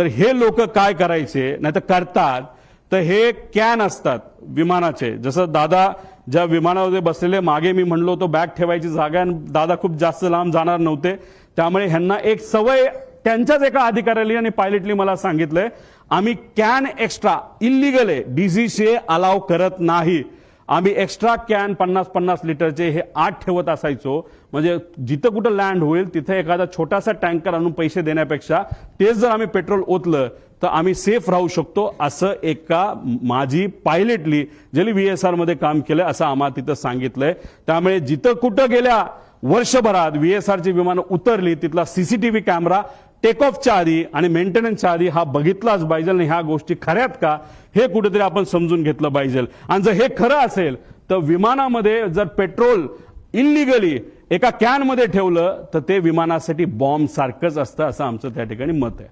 तर हे लोक काय करायचे? नाही तर करतात. तर हे कॅन असतात विमानाचे. जसं दादा ज्या विमानामध्ये बसलेले मागे मी म्हणलो तो बॅग ठेवायची जागा आणि दादा खूप जास्त लांब जाणार नव्हते. त्यामुळे ह्यांना एक सवय त्यांच्याच एका अधिकाऱ्याली आणि पायलटली मला सांगितलंय आम्ही कॅन एक्स्ट्रा इलिगल आहे. डीसीसीए अलाव करत नाही. आम्ही एक्स्ट्रा कॅन पन्नास पन्नास लिटरचे हे आठ ठेवत असायचो. म्हणजे जिथं कुठं लँड होईल तिथे एखादा छोटासा टँकर आणून पैसे देण्यापेक्षा तेच जर आम्ही पेट्रोल ओतलं तर आम्ही सेफ राहू शकतो असं एका माझी पायलटली ज्यांनी व्ही एस आरमध्ये काम केलं असं आम्हाला तिथं सांगितलंय. त्यामुळे जिथं कुठं गेल्या वर्षभरात व्ही एस आरची विमानं उतरली तिथला सीसीटीव्ही कॅमेरा टेक ऑफच्या आधी आणि मेंटेनन्सच्या आधी हा बघितलाच पाहिजे आणि ह्या गोष्टी खऱ्यात का? हे कुठेतरी आपण समजून घेतलं पाहिजे. आणि जर हे खरं असेल तर विमानामध्ये जर पेट्रोल इनलिगली एका कॅनमध्ये ठेवलं तर ते विमानासाठी बॉम्ब सारखंच असतं असं आमचं त्या ठिकाणी मत आहे.